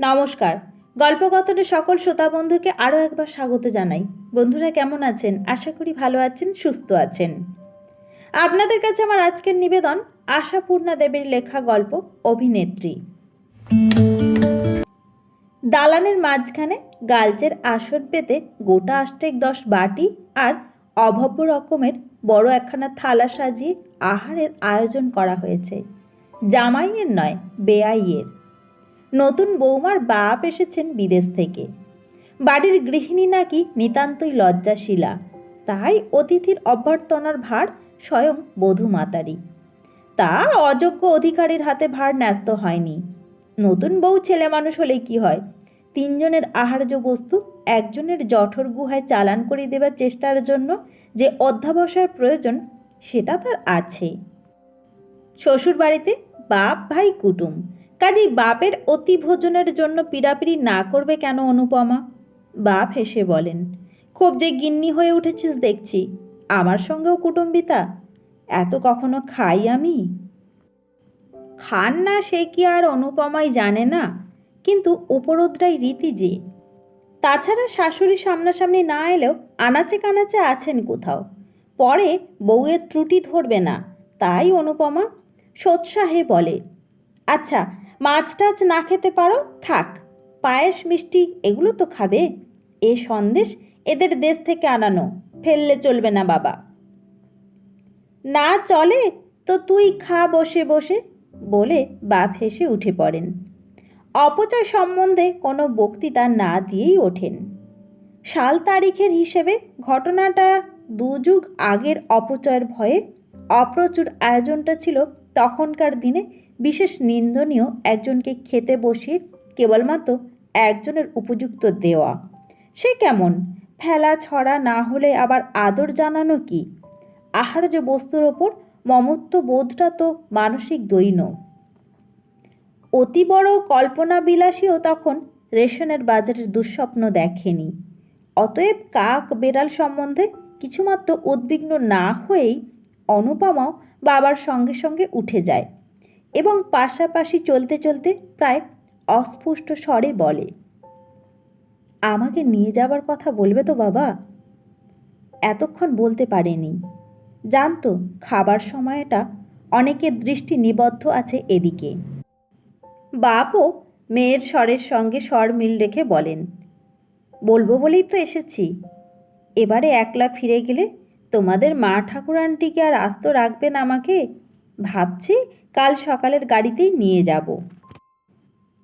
নমস্কার। গল্পকথনের সকল শ্রোতা বন্ধুকে আরও একবার স্বাগত জানাই। বন্ধুরা কেমন আছেন? আশা করি ভালো আছেন, সুস্থ আছেন। আপনাদের কাছে আমার আজকের নিবেদন আশাপূর্ণা দেবীর লেখা গল্প অভিনেত্রী। দালানের মাঝখানে গালচের আসন পেতে গোটা আষ্টেক দশ বাটি আর অভব্য রকমের বড় একখানা থালা সাজিয়ে আহারের আয়োজন করা হয়েছে। জামাইয়ের নয়, বেআইয়ের। নতুন বৌমার বাপ এসেছেন বিদেশ থেকে। বাড়ির গৃহিণী নাকি নিতান্তই লজ্জাশীলা। তাই অতিথির অভ্যর্থনার ভার স্বয়ং বধূমাতারই তা অযোগ্য অধিকারীর হাতে ভার ন্যস্ত হয়নি। নতুন বউ ছেলে মানুষ হলে কি হয়? তিনজনের আহার্য বস্তু একজনের জঠর গুহায় চালান করে দেবার চেষ্টার জন্য যে অধ্যাবসায়ের প্রয়োজন, সেটা তার আছে। শ্বশুর বাড়িতে বাপ ভাই কুটুম। কাজেই বাপের অতি ভোজনের জন্য পিড়াপিড়ি না করবে কেন অনুপমা? বাপ হেসে বলেন, খুব যে গিন্নি হয়ে উঠেছিস দেখছি। আমার সঙ্গেও কুটুম্বিতা। এত কখনো খাই আমি? খান না সে কি আর অনুপমাই জানে না? কিন্তু উপরোদ্রাই রীতি যে। তাছাড়া শাশুড়ি সামনাসামনি না এলেও আনাচে কানাচে আছেন কোথাও। পরে বউয়ের ত্রুটি ধরবে না। তাই অনুপমা সোৎসাহে বলে আচ্ছা মাছ টাছ না খেতে পারো? থাক, পায়েস, মিষ্টি, এগুলো তো খাবে। এ সন্দেশ এদের দেশ থেকে আনানো, ফেললে চলবে না বাবা। না চলে, তো তুই খা বসে বসে, বলে বাপ হেসে উঠে পড়েন। অপচয় সম্বন্ধে কোনো বক্তৃতা না দিয়েই ওঠেন। সাল তারিখের হিসেবে ঘটনাটা দুযুগ আগের অপচয়ের ভয়ে অপ্রচুর আয়োজনটা ছিল তখনকার দিনে বিশেষ নিন্দনীয় একজনকে খেতে বসিয়ে কেবলমাত্র একজনের উপযুক্ত দেওয়া। সে কেমন? ফেলা ছড়া না হলে আবার আদর জানানো কি? আহার্য বস্তুর ওপর মমত্ব বোধটা তো মানসিক দৈন্য অতি বড় কল্পনা বিলাসীও তখন রেশনের বাজারের দুঃস্বপ্ন দেখেনি। অতএব কাক বেড়াল সম্বন্ধে কিছুমাত্র উদ্বিগ্ন না হয়েই অনুপমাও বাবার সঙ্গে সঙ্গে উঠে যায়। এবং পাশাপাশি চলতে চলতে প্রায় অস্পষ্ট স্বরে বলে, আমাকে নিয়ে যাবার কথা বলবে তো বাবা? এতক্ষণ বলতে পারেনি। জানতো খাবার সময়টা অনেকের দৃষ্টি নিবদ্ধ আছে এদিকে। বাপও মেয়ের স্বরের সঙ্গে স্বর মিল রেখে বলেন, বলব বলেই তো এসেছি। এবারে একলা ফিরে গেলে তোমাদের মা ঠাকুরানটিকে আর আস্ত রাখবেন আমাকে? ভাবছি কাল সকালের গাড়িতেই নিয়ে যাব।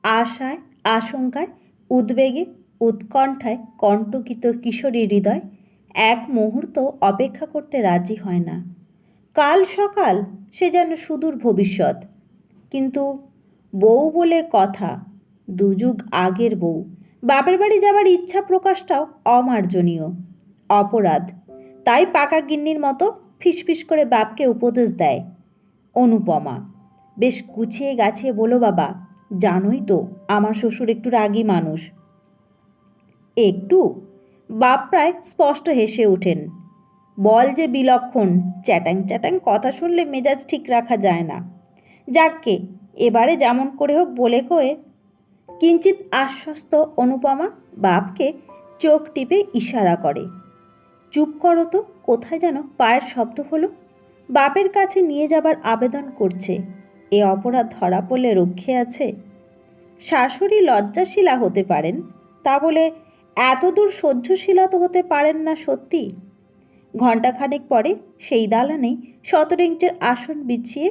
আশায়, আশঙ্কায়, উদ্বেগে, উৎকণ্ঠায় কণ্টকিত কিশোরী হৃদয় এক মুহূর্ত অপেক্ষা করতে রাজি হয় না। কাল সকাল, সে যেন সুদূর ভবিষ্যৎ। কিন্তু বউ বলে কথা, দুযুগ আগের বউ। বাপের বাড়ি যাবার ইচ্ছা প্রকাশটাও অমার্জনীয়, অপরাধ। তাই পাকা গিন্নির মতো ফিসফিস করে বাপকে উপদেশ দেয়, অনুপমা। বেশ গুছিয়ে গাছে বলো বাবা, জানোই তো আমার শ্বশুর একটু রাগী মানুষ। একটু? বাপ প্রায় স্পষ্ট হেসে ওঠেন। বল যে বিলক্ষণ, চ্যাটাং চ্যাটাং কথা শুনলে মেজাজ ঠিক রাখা যায় না। যাককে এবারে যেমন করে হোক বলে কয়ে। কিঞ্চিত আশ্বস্ত অনুপমা বাপকে চোখ টিপে ইশারা করে। চুপ করো তো, কোথায় যেন পায়ের শব্দ হলো। বাপের কাছে নিয়ে যাবার আবেদন করছে। এ অপরাধ ধরা পড়লে রক্ষে আছে? শাশুড়ি লজ্জাশীলা হতে পারেন, তা বলে এতদূর সহ্যশীলা তো হতে পারেন না সত্যি। ঘণ্টাখানেক পরে সেই দালানেই সতেরো ইঞ্চের আসন বিছিয়ে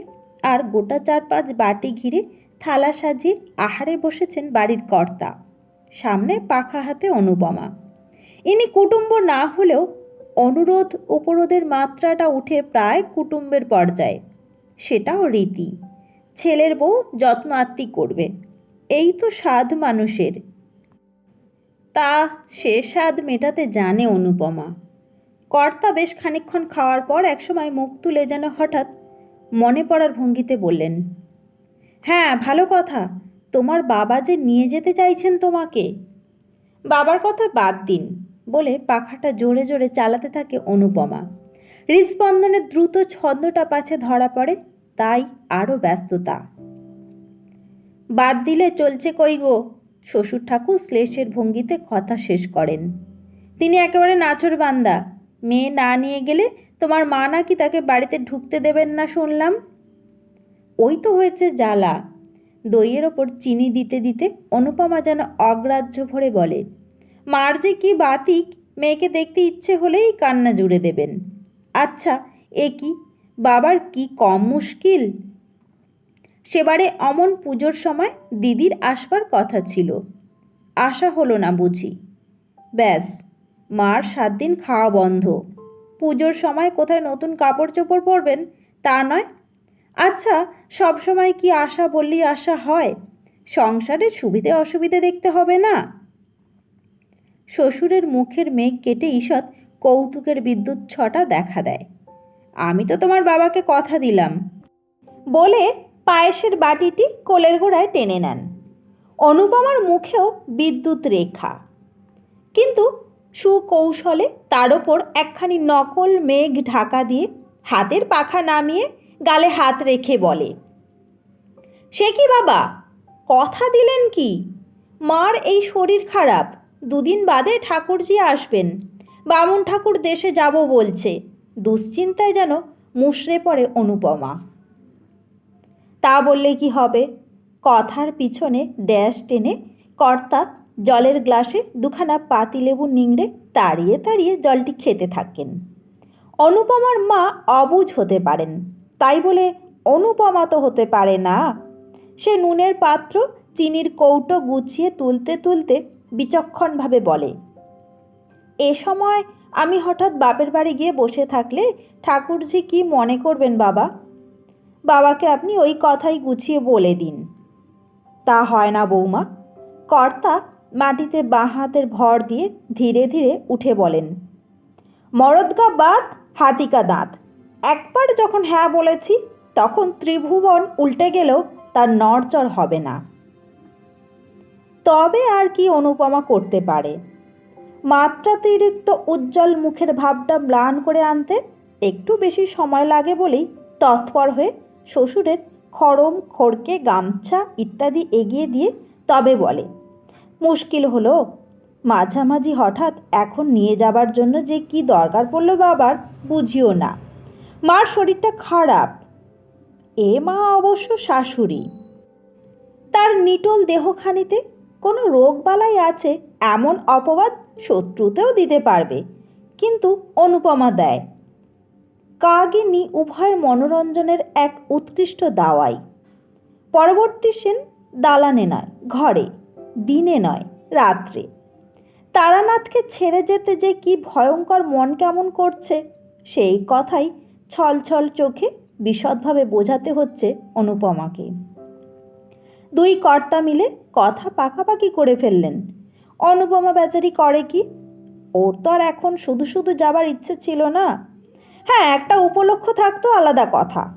আর গোটা চার পাঁচ বাটি ঘিরে থালা সাজিয়ে আহারে বসেছেন বাড়ির কর্তা, সামনে পাখা হাতে অনুপমা। ইনি কুটুম্ব না হলেও অনুরোধ উপরোধের মাত্রাটা উঠে প্রায় কুটুম্বের পর্যায়ে, সেটাও রীতি। ছেলের বউ যত্ন আত্মি করবে। এই তো স্বাদ মানুষের। তা সে স্বাদ মেটাতে জানে অনুপমা। কর্তা বেশ খানিকক্ষণ খাওয়ার পর একসময় মুখ তুলে যেন হঠাৎ মনে পড়ার ভঙ্গিতে বললেন হ্যাঁ ভালো কথা। তোমার বাবা যে নিয়ে যেতে চাইছেন তোমাকে। বাবার কথা বাদ দিন বলে পাখাটা জোরে জোরে চালাতে থাকে অনুপমা। হৃদস্পন্দনের দ্রুত ছন্দটা পাছে ধরা পড়ে। তাই আরও ব্যস্ততা। বাদ দিলে চলছে কই গো? শ্বশুর ঠাকুর শ্লেষের ভঙ্গিতে কথা শেষ করেন। তিনি একেবারে নাচর বান্দা। মেয়ে না নিয়ে গেলে তোমার মা নাকি তাকে বাড়িতে ঢুকতে দেবেন না শুনলাম। ওই তো হয়েছে জ্বালা। দইয়ের ওপর চিনি দিতে দিতে অনুপমা যেন অগ্রাহ্য ভরে বলে, মার যে কি বাতিক, মেয়েকে দেখতে ইচ্ছে হলেই কান্না জুড়ে দেবেন। আচ্ছা এ কি? বাবার কি কম মুশকিল? সেবারে অমন পুজোর সময় দিদির আসবার কথা ছিল। আশা হলো না বুঝি। ব্যাস, মার সাত দিন খাওয়া বন্ধ। পুজোর সময় কোথায় নতুন কাপড় চোপড় পরবেন তা নয়। আচ্ছা সব সময় কি আশা বললেই আশা হয়? সংসারের সুবিধে অসুবিধে দেখতে হবে না। শ্বশুরের মুখের মেঘ কেটে ঈষৎ কৌতুকের বিদ্যুৎ ছটা দেখা দেয়। আমি তো তোমার বাবাকে কথা দিলাম। বলে পায়েসের বাটিটি কোলের গোড়ায় টেনে নেন। অনুপমার মুখেও বিদ্যুৎ রেখা। কিন্তু সুকৌশলে তার ওপর একখানি নকল মেঘ ঢাকা দিয়ে হাতের পাখা নামিয়ে গালে হাত রেখে বলে, সে কি বাবা? কথা দিলেন কি? মার এই শরীর খারাপ। দুদিন বাদে ঠাকুরজি আসবেন। বামুন ঠাকুর দেশে যাব বলছে। দুশ্চিন্তায় যেন মুষড়ে পড়ে অনুপমা। তা বললে কি হবে? কথার পিছনে ড্যাশ টেনে কর্তা জলের গ্লাসে দুখানা পাতিলেবু নিংড়ে তাড়িয়ে তাড়িয়ে জলটি খেতে থাকেন। অনুপমার মা অবুঝ হতে পারেন। তাই বলে, অনুপমা তো হতে পারে না। সে নুনের পাত্র চিনির কৌটো গুছিয়ে তুলতে তুলতে বিচক্ষণভাবে বলে, এ সময় আমি হঠাৎ বাপের বাড়ি গিয়ে বসে থাকলে ঠাকুরজি কি মনে করবেন বাবা? বাবাকে আপনি ওই কথাই গুছিয়ে বলে দিন। তা হয় না বৌমা। কর্তা মাটিতে বাঁ হাতের ভর দিয়ে ধীরে ধীরে উঠে বলেন, মরদগা বাদ হাতিকা দাঁত। একবার যখন হ্যাঁ বলেছি, তখন ত্রিভুবন উল্টে গেলেও তার নড়চড় হবে না। তবে আর কি অনুপমা করতে পারে? মাত্রাতিরিক্ত উজ্জ্বল মুখের ভাবটা ম্লান করে আনতে একটু বেশি সময় লাগে বলেই তৎপর হয়ে শ্বশুরের খড়ম, খড়কে, গামছা ইত্যাদি এগিয়ে দিয়ে তবে বলে, মুশকিল হলো? মাঝামাঝি হঠাৎ এখন নিয়ে যাবার জন্য যে কি দরকার পড়ল বাবার বুঝিও না। মার শরীরটা খারাপ। এ মা অবশ্য শাশুড়ি। তার নিটল দেহখানিতে কোনো রোগবালাই আছে এমন অপবাদ শত্রুতেও দিতে পারবে, কিন্তু অনুপমা দেয়। কাগিনী উভয়ের মনোরঞ্জনের এক উৎকৃষ্ট দাওয়াই। পরবর্তী সেন দালানে নয়, ঘরে, দিনে নয়, রাত্রে। তারানাথকে ছেড়ে যেতে যে কি ভয়ঙ্কর মন কেমন করছে, সেই কথাই ছলছল চোখে বিশদভাবে বোঝাতে হচ্ছে অনুপমাকে। দুই কর্তা মিলে কথা পাকাপাকি করে ফেললেন। অনুপমা বেচারি করে কি? ওর তো আর এখন শুধু শুধু যাবার ইচ্ছে ছিল না। হ্যাঁ একটা উপলক্ষ থাকতো আলাদা কথা।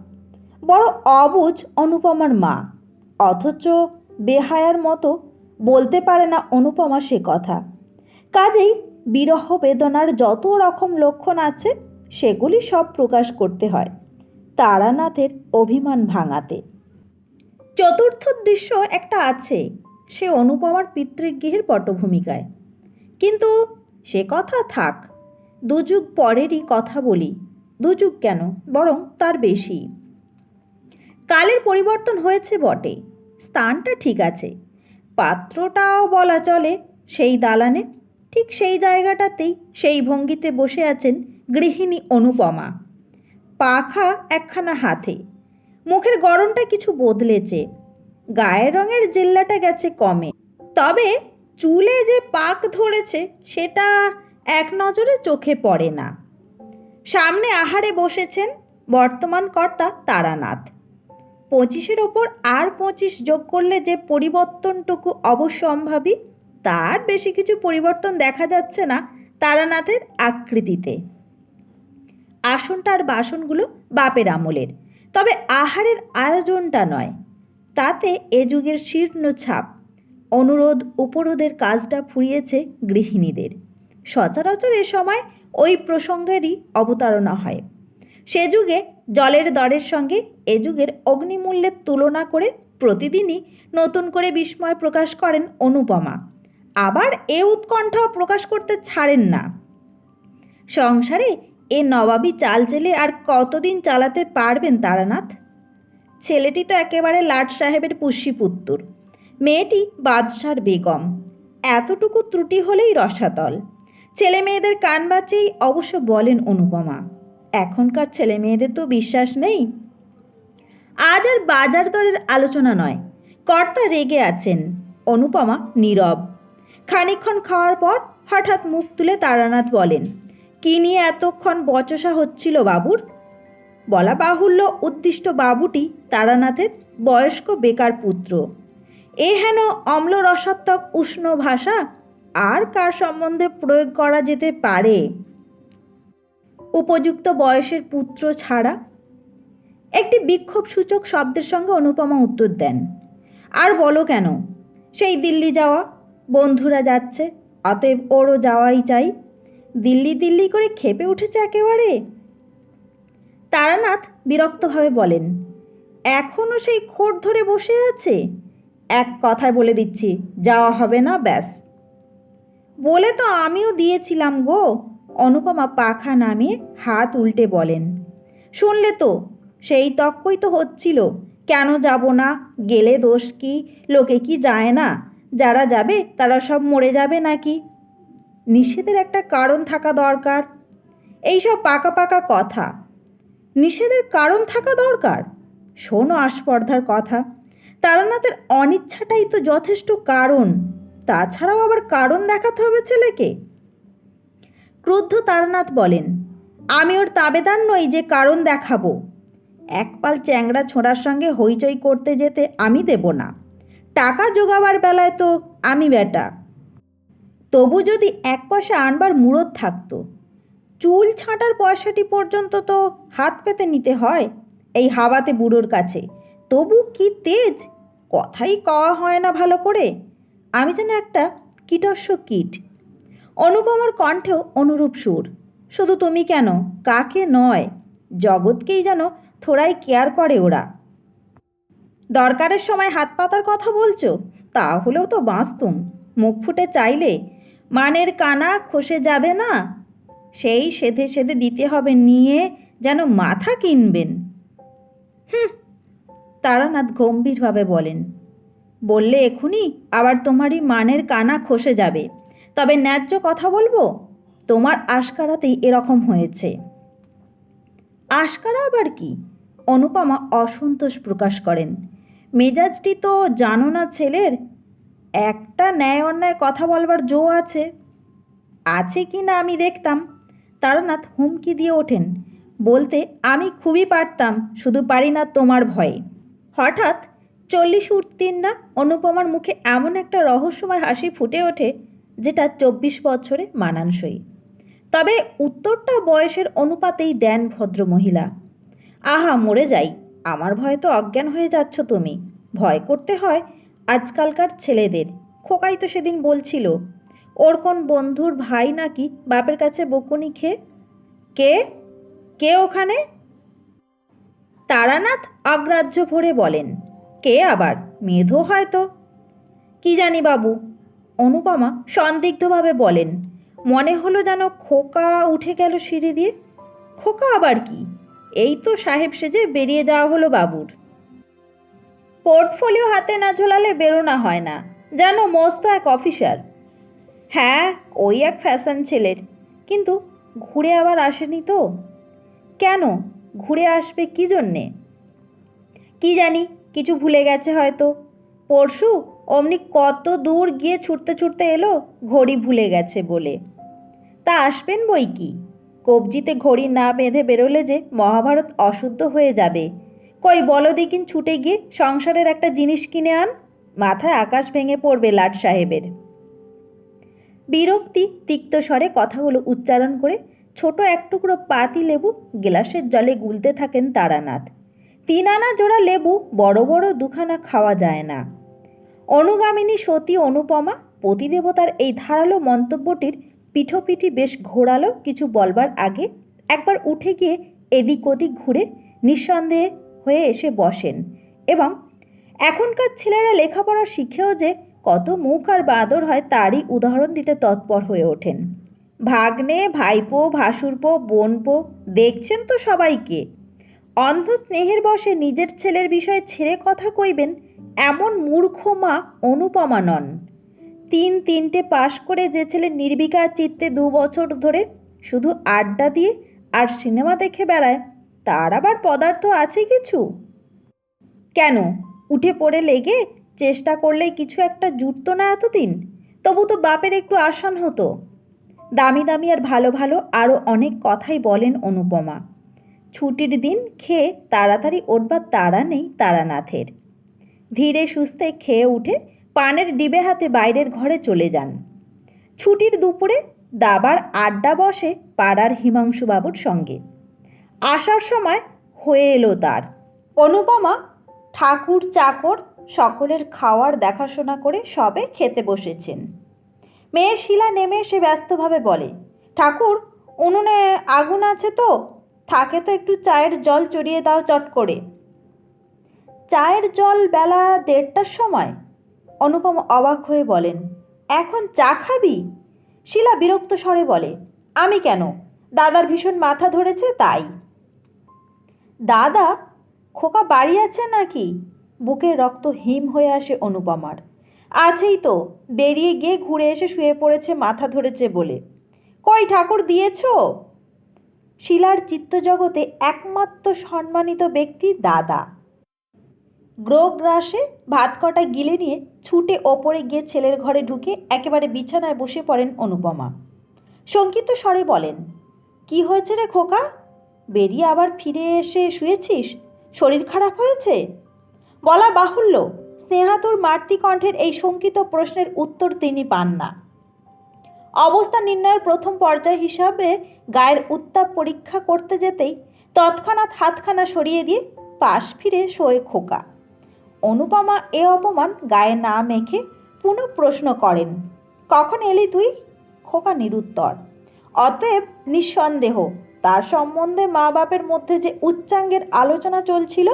বড় অবুঝ অনুপমার মা। অথচ বেহায়ার মতো বলতে পারে না অনুপমা সে কথা। কাজেই বিরহ বেদনার যত রকম লক্ষণ আছে, সেগুলি সব প্রকাশ করতে হয় তারানাথের অভিমান ভাঙাতে। চতুর্থ দৃশ্য একটা আছে। সে অনুপমার পিতৃগৃহের পটভূমিকায়। কিন্তু সে কথা থাক, দুযুগ পরেরই কথা বলি, দুযুগ কেন? বরং তার বেশি। কালের পরিবর্তন হয়েছে বটে, স্থানটা ঠিক আছে, পাত্রটাও বলা চলে সেই দালানে, ঠিক সেই জায়গাটাতেই সেই ভঙ্গিতে বসে আছেন গৃহিণী অনুপমা। পাখা একখানা হাতে, মুখের গরমটা কিছু বদলেছে গায়ের রঙের জেল্লাটা গেছে কমে। তবে চুলে যে পাক ধরেছে, সেটা এক নজরে চোখে পড়ে না। সামনে আহারে বসেছেন বর্তমান কর্তা তারানাথ। পঁচিশের ওপর আর পঁচিশ যোগ করলে যে পরিবর্তনটুকু অবশ্যম্ভাবী তার বেশি কিছু পরিবর্তন দেখা যাচ্ছে না তারানাথের আকৃতিতে। আসনটার বাসনগুলো বাপের আমলের। তবে আহারের আয়োজনটা নয়। তাতে এ যুগের শীর্ণ ছাপ, অনুরোধ উপরোধের কাজটা ফুরিয়েছে গৃহিণীদের। সচরাচর এ সময় ওই প্রসঙ্গেরই অবতারণা হয়। সে যুগে জলের দরের সঙ্গে এ যুগের অগ্নিমূল্যের তুলনা করে প্রতিদিনই নতুন করে বিস্ময় প্রকাশ করেন অনুপমা। আবার এ উৎকণ্ঠাও প্রকাশ করতে ছাড়েন না। সংসারে এ নবাবী চাল চেলে আর কতদিন চালাতে পারবেন তারানাথ? ছেলেটি তো একেবারে লাট সাহেবের পুষ্যিপুত্তর। মেয়েটি বাদশার বেগম। এতটুকু ত্রুটি হলেই রসাতল। ছেলে মেয়েদের কান বাঁচিয়েই অবশ্য বলেন অনুপমা, এখনকার ছেলে মেয়েদের তো বিশ্বাস নেই? আজ আর বাজার দরের আলোচনা নয়। কর্তা রেগে আছেন। অনুপমা নীরব। খানিকক্ষণ খাওয়ার পর হঠাৎ মুখ তুলে তারানাথ বলেন, কি নিয়ে এতক্ষণ বচসা হচ্ছিল বাবুর? বলা বাহুল্য উদ্দিষ্ট বাবুটি তারানাথের বয়স্ক বেকার পুত্র। এ হেন অম্ল রসাত্মক উষ্ণ ভাষা আর কার সম্বন্ধে প্রয়োগ করা যেতে পারে? উপযুক্ত বয়সের পুত্র ছাড়া? একটি বিক্ষোভ সূচক শব্দের সঙ্গে অনুপমা উত্তর দেন। আর বলো কেন? সেই দিল্লি যাওয়া, বন্ধুরা যাচ্ছে, অতএব ওরও যাওয়াই চাই। দিল্লি দিল্লি করে খেপে উঠেছে একেবারে। তারানাথ বিরক্তভাবে বলেন এখনও সেই খোট ধরে বসে আছে? এক কথায় বলে দিচ্ছি, যাওয়া হবে না, ব্যাস। বলে তো আমিও দিয়েছিলাম গো, অনুপমা পাখা নামিয়ে হাত উল্টে বলেন। শুনলে তো, সেই তক্কই তো হচ্ছিল, কেন যাব না, গেলে দোষ কি, লোকে কি যায় না, যারা যাবে তারা সব মরে যাবে নাকি? নিষেধের একটা কারণ থাকা দরকার। এইসব পাকা পাকা কথা নিষেধের কারণ থাকা দরকার। শোনো আস্পর্ধার কথা। তারানাথের অনিচ্ছাটাই তো যথেষ্ট কারণ। তাছাড়াও আবার কারণ দেখাতে হবে ছেলেকে। ক্রুদ্ধ তারানাথ বলেন, আমি ওর তাবেদার নই যে কারণ দেখাবো। একপাল চ্যাংড়া ছোঁড়ার সঙ্গে হইচই করতে যেতে আমি দেব না। টাকা জোগাবার বেলায় তো আমি বেটা তবু যদি এক পয়সা আনবার মুরত থাকতো চুল ছাঁটার পয়সাটি পর্যন্ত তো হাত পেতে নিতে হয়, এই হাওয়াতে বুড়োর কাছে। তবু কি তেজ? কথাই কওয়া হয় না ভালো করে। আমি যেন একটা কীটস্য কীট। অনুপমার কণ্ঠেও অনুরূপ সুর। শুধু তুমি কেন? কাকে নয়? জগৎকেই যেন থোড়াই কেয়ার করে ওরা। দরকারের সময় হাত পাতার কথা বলছো? তাহলেও তো বাঁচতুম। মুখ ফুটে চাইলে। মানের কানা খসে যাবে না? সেই সেধে সেধে দিতে হবে, নিয়ে যেন মাথা কিনবেন। হুম, তারানাথ গম্ভীরভাবে বলেন, বললে এখুনি আবার তোমারই মানের কানা খসে যাবে। তবে ন্যায্য কথা বলব, তোমার আশকারাতেই এরকম হয়েছে। আশকারা আবার কি? অনুপমা অসন্তোষ প্রকাশ করেন, মেজাজটি তো জানো না ছেলের, একটা ন্যায় অন্যায় কথা বলবার জো আছে। আছে কি না আমি দেখতাম। তারানাথ হুমকি দিয়ে ওঠেন। বলতে, আমি খুবই পারতাম, শুধু পারি না তোমার ভয়ে। হঠাৎ চল্লিশ উত্তীর্ণা অনুপমার মুখে এমন একটা রহস্যময় হাসি ফুটে ওঠে, যেটা চব্বিশ বছরে মানানসই। তবে উত্তরটা বয়সের অনুপাতেই দেন ভদ্রমহিলা। আহা, মরে যাই, আমার ভয়ে তো অজ্ঞান হয়ে যাচ্ছ তুমি। ভয় করতে হয় আজকালকার ছেলেদের। খোকাই তো সেদিন বলছিল ওর কোন বন্ধুর ভাই নাকি বাপের কাছে বকুনি খেয়ে? কে? কে ওখানে? তারানাথ অগ্রাহ্য ভরে বলেন, কে আবার? মেধো হয়তো। কি জানি বাবু? অনুপমা সন্দিগ্ধভাবে বলেন, মনে হলো যেন খোকা উঠে গেল সিঁড়ি দিয়ে। খোকা আবার কি? এই তো সাহেব সেজে বেরিয়ে যাওয়া হলো বাবুর। পোর্টফোলিও হাতে না ঝোলালে বেরোনা হয় না। যেন মস্ত এক অফিসার। হ্যাঁ ওই এক ফ্যাশন ছেলের। কিন্তু ঘুরে আবার আসেনি তো? কেন? ঘুরে আসবে কি জন্যে? কি জানি, কিছু ভুলে গেছে হয়তো। পরশু অমনি কত দূর গিয়ে ছুটতে ছুটতে এলো, ঘড়ি ভুলে গেছে বলে। তা আসবেন বই কি? কবজিতে ঘড়ি না বেঁধে বেরোলে যে মহাভারত অশুদ্ধ হয়ে যাবে। কই বলো দেখিন ছুটে গিয়ে সংসারের একটা জিনিস কিনে আন। মাথায় আকাশ ভেঙে পড়বে লাট সাহেবের। বিরক্তি তিক্ত স্বরে কথাগুলো উচ্চারণ করে ছোট এক টুকরো পাতি লেবু গ্লাসের জলে গুলতে থাকেন তারানাথ। তিন আনা জোড়া লেবু বড় বড় দুখানা খাওয়া যায় না। অনুগামিনী সতী অনুপমা পতিদেবতার এই ধারালো মন্তব্যটির পিঠোপিঠি বেশ ঘোরালো কিছু বলবার আগে একবার উঠে গিয়ে এদিক ওদিক ঘুরে নিঃসন্দেহে হয়ে এসে বসেন এবং এখনকার ছেলেরা লেখাপড়া শিখেও যে কত মুখ আর বাঁদর হয় তারই উদাহরণ দিতে তৎপর হয়ে ওঠেন। ভাগ্নে, ভাইপো, ভাসুরপো, বোনপো, দেখছেন তো সবাইকে অন্ধ স্নেহের বসে নিজের ছেলের বিষয়ে ছেড়ে কথা কইবেন এমন মূর্খ মা অনুপমা নন। তিন তিনটে পাশ করে যে ছেলে নির্বিকার চিত্তে দু বছর ধরে শুধু আড্ডা দিয়ে আর সিনেমা দেখে বেড়ায়, তার আবার পদার্থ আছে কিছু? কেন? উঠে পড়ে লেগে চেষ্টা করলেই কিছু একটা জুটতো না এতদিন? তবু তো বাপের একটু আসান হতো। দামি দামি আর ভালো ভালো আরও অনেক কথাই বলেন অনুপমা। ছুটির দিন খেয়ে তাড়াতাড়ি উঠবার তাড়া নেই তারানাথের। ধীরে সুস্থে খেয়ে উঠে পানের ডিবে হাতে বাইরের ঘরে চলে যান। ছুটির দুপুরে দাবার আড্ডা বসে পাড়ার হিমাংশুবাবুর সঙ্গে। আসার সময় হয়ে এলো তার। অনুপমা ঠাকুর চাকর সকলের খাওয়ার দেখাশোনা করে সবে খেতে বসেছেন। মেয়ে শিলা নেমে এসে ব্যস্তভাবে বলে, ঠাকুর, উনুনে আগুন আছে তো? থাকে তো একটু চায়ের জল চড়িয়ে দাও চট করে। চায়ের জল বেলা দেড়টার সময়? অনুপম অবাক হয়ে বলেন, এখন চা খাবি? শিলা বিরক্ত স্বরে বলে, আমি কেন? দাদার ভীষণ মাথা ধরেছে তাই। দাদা? খোকা বাড়ি আছে নাকি? বুকে রক্ত হিম হয়ে আসে অনুপমার। আছেই তো, বেরিয়ে গিয়ে ঘুরে এসে শুয়ে পড়েছে, মাথা ধরেছে বলে। কই ঠাকুর দিয়েছ? শিলার চিত্তজগতে একমাত্র সম্মানিত ব্যক্তি দাদা। গ্রোগ্রাসে ভাত কটা গিলে নিয়ে ছুটে ওপরে গিয়ে ছেলের ঘরে ঢুকে একেবারে বিছানায় বসে পড়েন অনুপমা। শঙ্কিত স্বরে বলেন, কি হয়েছে রে খোকা? বেরিয়ে আবার ফিরে এসে শুয়েছিস? শরীর খারাপ হয়েছে? বলা বাহুল্য স্নেহাতুর মাতৃ কণ্ঠের এই শঙ্কিত প্রশ্নের উত্তর তিনি পান না। অবস্থা নির্ণয়ের প্রথম পর্যায় হিসাবে গায়ের উত্তাপ পরীক্ষা করতে যেতেই তৎক্ষণাৎ হাতখানা সরিয়ে দিয়ে পাশ ফিরে শোয়ে খোকা। অনুপমা এ অপমান গায়ে না মেখে পুনঃ প্রশ্ন করেন, কখন এলি তুই? খোকা নিরুত্তর, অতএব নিঃসন্দেহ, তার সম্বন্ধে মা বাপের মধ্যে যে উচ্চাঙ্গের আলোচনা চলছিল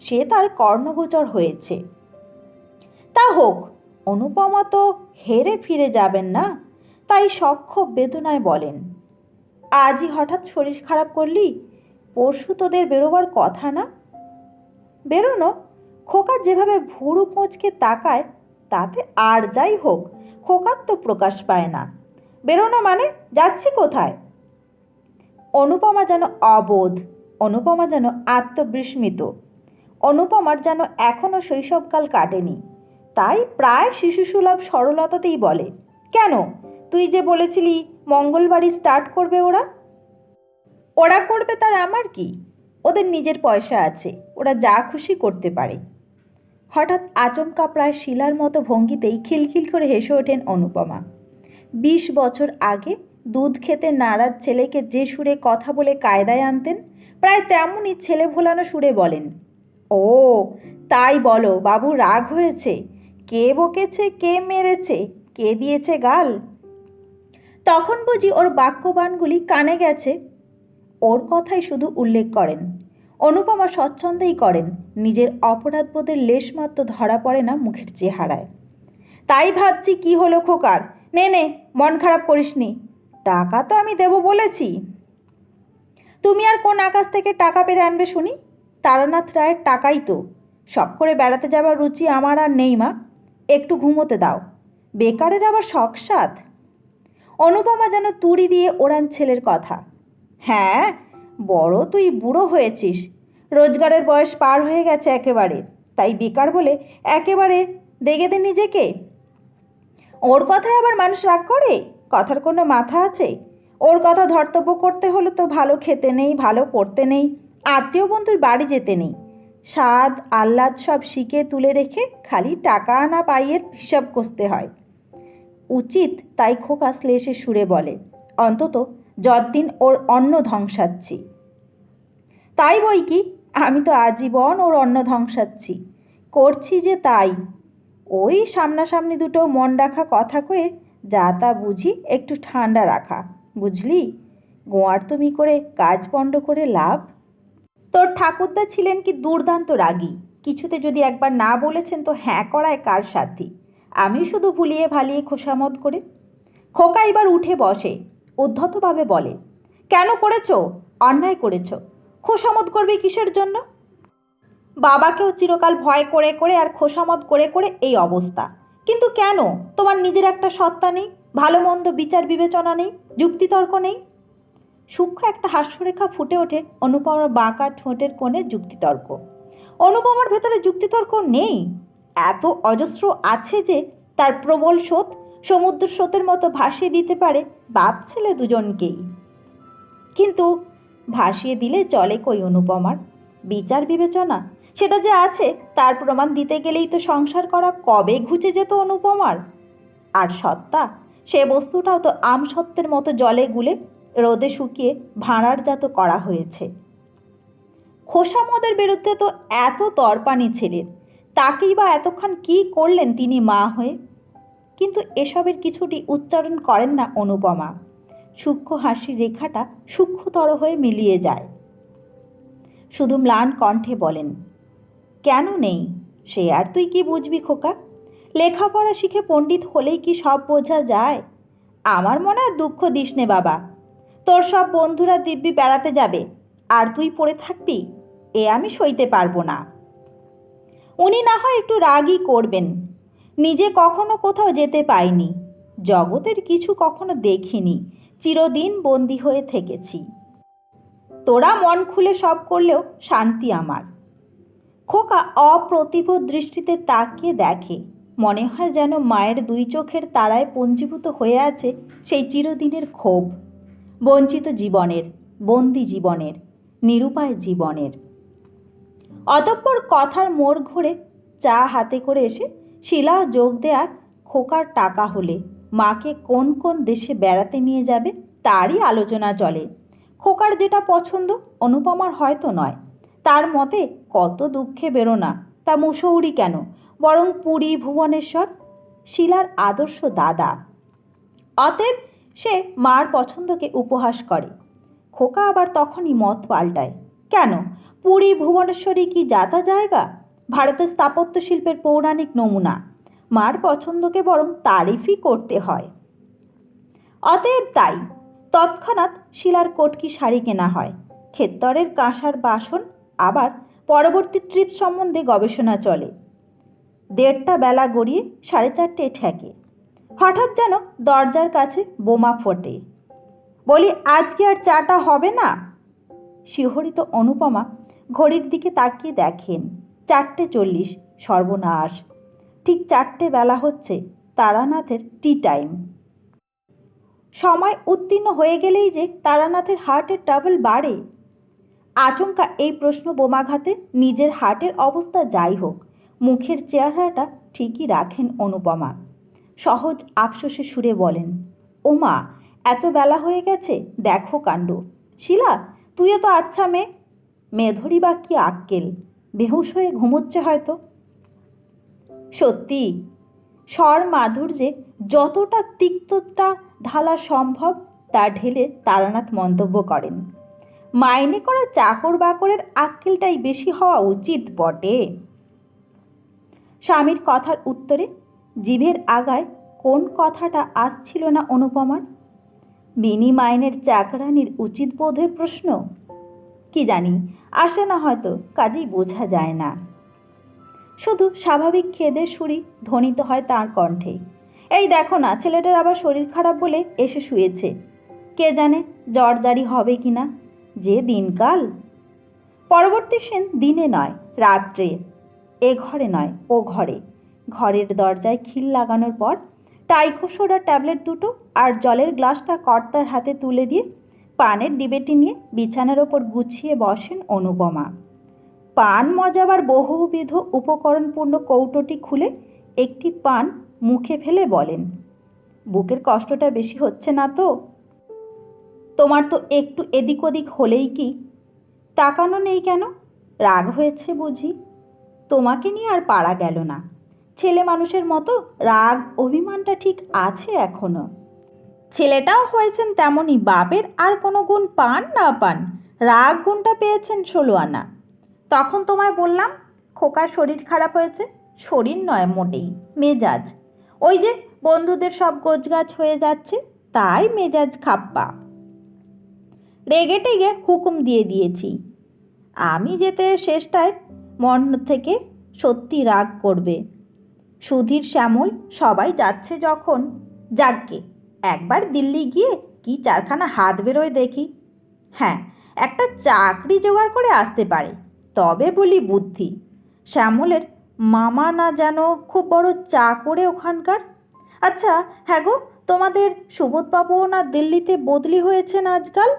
সে তার কর্ণগোচর হয়েছে। তা হোক, অনুপমা তো হেরে ফিরে যাবেন না, তাই সক্ষ বেদনায় বলেন। আজই হঠাৎ শরীর খারাপ করলি? পরশু তোদের বেরোবার কথা না? বেরোনো, খোকা যেভাবে ভুরু কোঁচকে তাকায়, তাতে আর যাই হোক, খোকার তো প্রকাশ পায় না। বেরোনো মানে যাচ্ছি কোথায়? অনুপমা যেন অবোধ, অনুপমা যেন আত্মবিস্মিত। অনুপমার যেন এখনও শৈশবকাল কাটেনি। তাই প্রায় শিশুসুলভ সরলতাতেই বলে, কেন? তুই যে বলেছিলি মঙ্গলবারই স্টার্ট করবে ওরা? ওরা করবে তার আমার কি? ওদের নিজের পয়সা আছে, ওরা যা খুশি করতে পারে। হঠাৎ আচমকা প্রায় শিলার মতো ভঙ্গিতেই খিলখিল করে হেসে ওঠেন অনুপমা। বিশ বছর আগে দুধ খেতে নারাজ ছেলেকে যে সুরে কথা বলে কায়দায় আনতেন, প্রায় তেমনই ছেলে ভোলানো সুরে বলেন ও, তাই বলো, বাবু রাগ হয়েছে। কে বকেছে, কে মেরেছে, কে দিয়েছে গাল? তখন বুঝি ওর বাক্যবানগুলি কানে গেছে। ওর কথাই শুধু উল্লেখ করেন। অনুপমা স্বচ্ছন্দেই করেন। নিজের অপরাধবোধের লেশমাত্র ধরা পড়ে না মুখের চেহারায়। তাই ভাবছি কি হলো খোকার? নে নে, মন খারাপ করিসনি টাকা তো আমি দেব বলেছি। তুমি আর কোন আকাশ থেকে টাকা পেরে আনবে শুনি? তারানাথ রায়ের টাকাই তো। শখ করে বেড়াতে যাবার রুচি আমার আর নেই, মা। একটু ঘুমোতে দাও। বেকারের আবার শখ সাত অনুপমা যেন তুড়ি দিয়ে ওড়ান ছেলের কথা। হ্যাঁ বড় তুই বুড়ো হয়েছিস। রোজগারের বয়স পার হয়ে গেছে একেবারে। তাই বেকার বলে একেবারে দেগে দে নিজেকে। ওর কথায় আবার মানুষ রাগ করে? কথার কোনো মাথা আছে? ওর কথা ধর্তব্য করতে হলে তো ভালো খেতে নেই, ভালো পড়তে নেই। আত্মীয় বন্ধুর বাড়ি যেতে নেই। স্বাদ, আহ্লাদ সব শিখে তুলে রেখে খালি টাকা আনা পাইয়ের হিসাব কষতে হয়। উচিত তাই খোকা শ্লেষে সুরে বলে, অন্তত যতদিন ওর অন্ন ধ্বংসাচ্ছি। তাই বই কি? আমি তো আজীবন ওর অন্ন ধ্বংসাচ্ছি। করছি যে তাই। ওই সামনাসামনি দুটো মন রাখা কথা কয়ে যা তা বুঝি একটু ঠান্ডা রাখা, বুঝলি? গোয়ার তুমি করে কাজ পণ্ড করে লাভ? তোর ঠাকুরদা ছিলেন কি দুর্দান্ত রাগী? কিছুতে যদি একবার না বলেছেন তো হ্যাঁ করায় কার সাথী আমি শুধু ভুলিয়ে ভালিয়ে খোসামত করে? খোকা এবার উঠে বসে, উদ্ধতভাবে বলে, কেন করেছ? অন্যায় করেছ। খোসামত করবে কিসের জন্য? বাবাকেও চিরকাল ভয় করে করে আর খোসামত করে করে এই অবস্থা। কিন্তু কেন? তোমার নিজের একটা সত্তা নেই, ভালো মন্দ বিচার বিবেচনা নেই যুক্তিতর্ক নেই সূক্ষ্ম একটা হাস্যরেখা ফুটে ওঠে অনুপমার বাঁকা ঠোঁটের কোণে যুক্তিতর্ক। অনুপমার ভেতরে যুক্তিতর্ক নেই। এত অজস্র আছে যে তার প্রবল স্রোত সমুদ্র স্রোতের মতো ভাসিয়ে দিতে পারে বাপ ছেলে দুজনকেই। কিন্তু ভাসিয়ে দিলে চলে কই অনুপমার? বিচার বিবেচনা? সেটা যে আছে, তার প্রমাণ দিতে গেলেই তো সংসার করা কবে ঘুচে যেত অনুপমার? আর সত্তা? সে বস্তুটাও তো আম সত্যের মতো জলে গুলে রোদে শুকিয়ে ভাঁড়ারজাত করা হয়েছে। খোসামদের বিরুদ্ধে তো এত তরপানি ছেলের তাকেই বা এতক্ষণ কি করলেন তিনি মা হয়ে? কিন্তু এসবের কিছুটি উচ্চারণ করেন না অনুপমা। সূক্ষ্ম হাসির রেখাটা সূক্ষ্মতর হয়ে মিলিয়ে যায়। শুধু ম্লান কণ্ঠে বলেন, কেন নেই? সে আর তুই কি বুঝবি খোকা? লেখাপড়া শিখে পণ্ডিত হলেই কি সব বোঝা যায়? আমার মনে আর দুঃখ দিস নে বাবা। তোর সব বন্ধুরা দিব্যি বেড়াতে যাবে। আর তুই পড়ে থাকবি? এ আমি সইতে পারব না। উনি না হয় একটু রাগই করবেন। নিজে কখনো কোথাও যেতে পাইনি। জগতের কিছু কখনো দেখিনি। চিরদিন বন্দি হয়ে থেকেছি। তোরা মন খুলে সব করলেও শান্তি আমার। খোকা অপ্রতিভ দৃষ্টিতে তাকিয়ে দেখে। মনে হয় যেন মায়ের দুই চোখের তারায় পঞ্জীভূত হয়ে আছে সেই চিরদিনের ক্ষোভ। বঞ্চিত জীবনের, বন্দি জীবনের, নিরুপায় জীবনের। অতঃপর কথার মোড় ঘুরে চা হাতে করে এসে শিলা যোগ দেয়া খোকার টাকা হলে মাকে কোন কোন দেশে বেড়াতে নিয়ে যাবে তারই আলোচনা চলে। খোকার যেটা পছন্দ, অনুপমার হয়তো নয়। তার মতে কত দুঃখে বেরো না, তা মুসৌরি কেন? বরং পুরী, ভুবনেশ্বর, শিলার আদর্শ দাদা। অতএব সে মার পছন্দকে উপহাস করে। খোকা আবার তখনই মত পাল্টায়। কেন? পুরী, ভুবনেশ্বরী কি যাতা জায়গা? ভারতের স্থাপত্য শিল্পের পৌরাণিক নমুনা। মার পছন্দকে বরং তারিফই করতে হয়। অতএব তাই, তৎক্ষণাৎ শিলার কটকি শাড়ি কেনা হয়। ক্ষেত্তরের কাঁসার বাসন আবার পরবর্তী ট্রিপ সম্বন্ধে গবেষণা চলে। দেড়টা বেলা গড়িয়ে সাড়ে চারটে ঠেকে। হঠাৎ যেন দরজার কাছে বোমা ফোটে। বলি, আজকে আর চাটা হবে না? শিহরিত অনুপমা ঘড়ির দিকে তাকিয়ে দেখেন, চারটে চল্লিশ সর্বনাশ। ঠিক চারটে বেলা হচ্ছে তারানাথের টি টাইম সময় উত্তীর্ণ হয়ে গেলেই যে তারানাথের হার্টের ট্রাবল বাড়ে। আচমকা এই প্রশ্ন বোমাঘাতে নিজের হার্টের অবস্থা যাই হোক, মুখের চেহারাটা ঠিকই রাখেন অনুপমা। সহজ আফসোসে সুরে বলেন, ওমা, এত বেলা হয়ে গেছে, দেখো কাণ্ড। শিলা, তুইও তো আচ্ছা মেয়ে। মেধরি বা কি আক্কেল, বেহুশ হয়ে ঘুমোচ্ছে হয়তো। সত্যি স্বর মাধুর্যে যতটা তিক্ততা ঢালা সম্ভব, তা ঢেলে তারানাথ মন্তব্য করেন, মাইনে করা চাকর বাকরের আক্কেলটাই বেশি হওয়া উচিত বটে। স্বামীর কথার উত্তরে জিভের আগায় কোন কথাটা আসছিল না অনুপমার? বিনি মাইনের চাকরানির উচিত বোধের প্রশ্ন? কি জানি, আসে না হয়তো, কাজেই বোঝা যায় না। শুধু স্বাভাবিক খেদের সুরি ধ্বনিত হয় তার কণ্ঠে। এই দেখো না, ছেলেটার আবার শরীর খারাপ বলে এসে শুয়েছে। কে জানে, জ্বর জারি হবে কি না? যে দিনকাল? পরবর্তী সেন দিনে নয়, রাত্রে। এ ঘরে নয়, ও ঘরে। ঘরের দরজায় খিল লাগানোর পর টাইকোসোডার ট্যাবলেট দুটো আর জলের গ্লাসটা কর্তার হাতে তুলে দিয়ে পানের ডিবেটি নিয়ে বিছানার ওপর গুছিয়ে বসেন অনুপমা। পান মজাবার বহুবিধ উপকরণপূর্ণ কৌটোটি খুলে একটি পান মুখে ফেলে বলেন, বুকের কষ্টটা বেশি হচ্ছে না তো? তোমার তো একটু এদিক ওদিক হলেই কি? তাকানো নেই কেন? রাগ হয়েছে বুঝি। তোমাকে নিয়ে আর পারা গেল না। ছেলে মানুষের মতো রাগ, অভিমানটা ঠিক আছে এখনও। ছেলেটাও হয়েছেন তেমনই বাপের আর কোনো গুণ পান না পান। রাগ গুণটা পেয়েছেন ষোলো আনা। তখন তোমায় বললাম, খোকার শরীর খারাপ হয়েছে, শরীর নয়, মোটেই, মেজাজ। ওই যে বন্ধুদের সব গোছগাছ হয়ে যাচ্ছে, তাই মেজাজ খাপ্পা। রেগে টেগে হুকুম দিয়ে দিয়েছি। আমি যেতে শেষটায় মন থেকে সত্যি রাগ করবে। সুধীর, শ্যামল সবাই যাচ্ছে যখন। যাকগে, একবার দিল্লি গিয়ে কি চারখানা হাত বেরোয় দেখি। হ্যাঁ একটা চাকরি জোগাড় করে আসতে পারে, তবে বলি বুদ্ধি। শ্যামলের, মামা না যেন খুব বড় চা করে ওখানকার? আচ্ছা হ্যাঁ গো, তোমাদের সুবোধবাবুও না দিল্লিতে বদলি হয়েছেন আজকাল?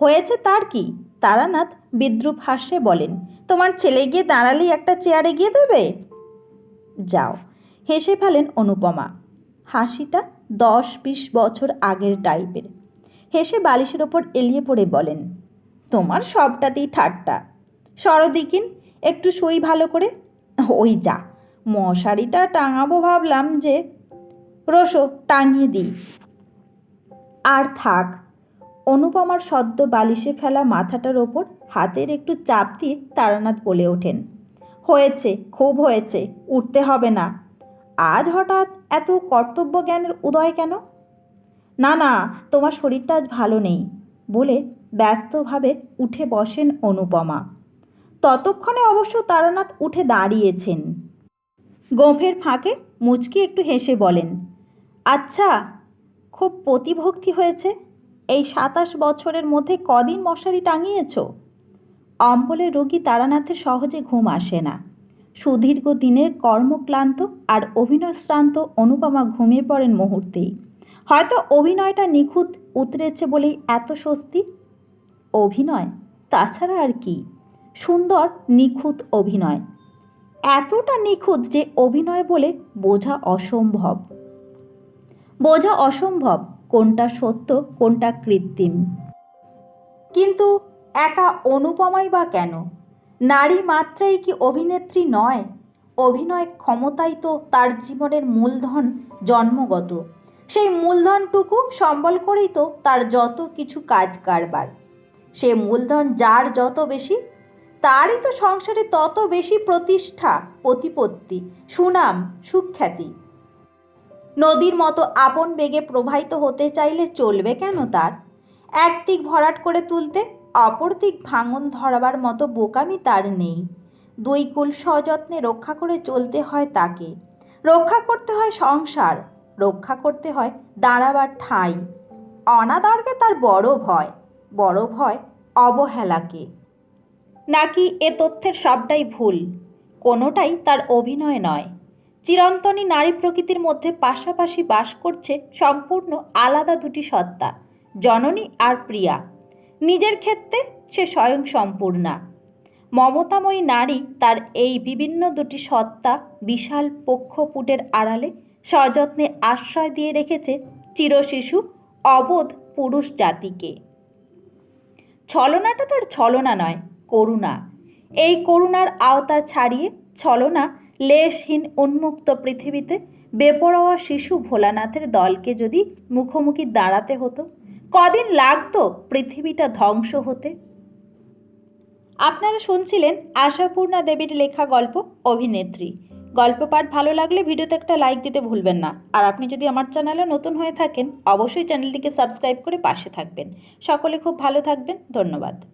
হয়েছে তার কি? তারানাথ বিদ্রুপ হাস্যে বলেন, তোমার ছেলে গিয়ে দাঁড়ালেই একটা চেয়ারে গিয়ে দেবে? যাও। হেসে ফেলেন অনুপমা। হাসিটা দশ বিশ বছর আগের টাইপের হেসে বালিশের ওপর এলিয়ে পড়ে বলেন, তোমার সবটাতেই ঠাট্টা। সরদিকিন একটু শুই ভালো করে? ওই যা, মশারিটা টাঙাবো ভাবলাম যে রসো, টাঙিয়ে দিই। আর থাক। অনুপমার সদ্য বালিশে ফেলা মাথাটার ওপর হাতের একটু চাপ দিয়ে তারানাথ বলে ওঠেন হয়েছে, খুব হয়েছে, উঠতে হবে না। আজ হঠাৎ এত কর্তব্য জ্ঞানের উদয় কেন? না না, তোমার শরীরটা আজ ভালো নেই বলে ব্যস্তভাবে উঠে বসেন অনুপমা। ততক্ষণে অবশ্য তারানাথ উঠে দাঁড়িয়েছেন। গম্ভীর ফাঁকে মুচকি একটু হেসে বলেন আচ্ছা খুব প্রতিভক্তি হয়েছে। এই সাতাশ বছরের মধ্যে কদিন মশারি টাঙিয়েছ? অম্বলের রোগী তারানাথের সহজে ঘুম আসে না। সুদীর্ঘ দিনের কর্মক্লান্ত আর অভিনয়শ্রান্ত অনুপমা ঘুমিয়ে পড়েন মুহূর্তেই। হয়তো অভিনয়টা নিখুঁত উতরেছে বলেই এত স্বস্তি? অভিনয়? তাছাড়া আর কি? সুন্দর, নিখুঁত অভিনয়। এতটা নিখুঁত যে অভিনয় বলে বোঝা অসম্ভব। বোঝা অসম্ভব কোনটা সত্য, কোনটা কৃত্রিম। কিন্তু একা অনুপমাই বা কেন? নারী মাত্রাই কি অভিনেত্রী নয়? অভিনয় ক্ষমতাই তো তার জীবনের মূলধন জন্মগত। সেই মূলধনটুকু সম্বল করেই তো তার যত কিছু কাজ কারবার। সে মূলধন যার যত বেশি, তারই তো সংসারে তত বেশি প্রতিষ্ঠা, প্রতিপত্তি, সুনাম, সুখ্যাতি। নদীর মতো আপন বেগে প্রবাহিত হতে চাইলে চলবে কেন তার? এক দিক ভরাট করে তুলতে অপর দিক ভাঙন ধরাবার মতো বোকামি তার নেই। দুই কুল সযত্নে রক্ষা করে চলতে হয় তাকে। রক্ষা করতে হয় সংসার, রক্ষা করতে হয় দাঁড়াবার ঠাঁই। অনাদারকে তার বড় ভয় বড় ভয় অবহেলাকে। নাকি এ তথ্যের সবটাই ভুল, কোনোটাই তার অভিনয় নয়। চিরন্তনী নারী প্রকৃতির মধ্যে পাশাপাশি বাস করছে সম্পূর্ণ আলাদা দুটি সত্তা, জননী আর প্রিয়া। নিজের ক্ষেত্রে সে স্বয়ং সম্পূর্ণা। মমতাময়ী নারী তার এই বিভিন্ন দুটি সত্তা বিশাল পক্ষপুটের আড়ালে সযত্নে আশ্রয় দিয়ে রেখেছে চিরশিশু অবোধ পুরুষ জাতিকে। ছলনাটা তার ছলনা নয়, করুণা। এই করুণার আওতা ছাড়িয়ে ছলনা লেশহীন উন্মুক্ত পৃথিবীতে বেপরোয়া শিশু ভোলানাথের দলকে যদি মুখোমুখি দাঁড়াতে হতো কদিন লাগতো পৃথিবীটা ধ্বংস হতে? আপনারা শুনছিলেন আশাপূর্ণা দেবীর লেখা গল্প অভিনেত্রী। গল্প পাঠ ভালো লাগলে ভিডিওতে একটা লাইক দিতে ভুলবেন না। আর আপনি যদি আমার চ্যানেলে নতুন হয়ে থাকেন, অবশ্যই চ্যানেলটিকে সাবস্ক্রাইব করে পাশে থাকবেন। সকলে খুব ভালো থাকবেন। ধন্যবাদ।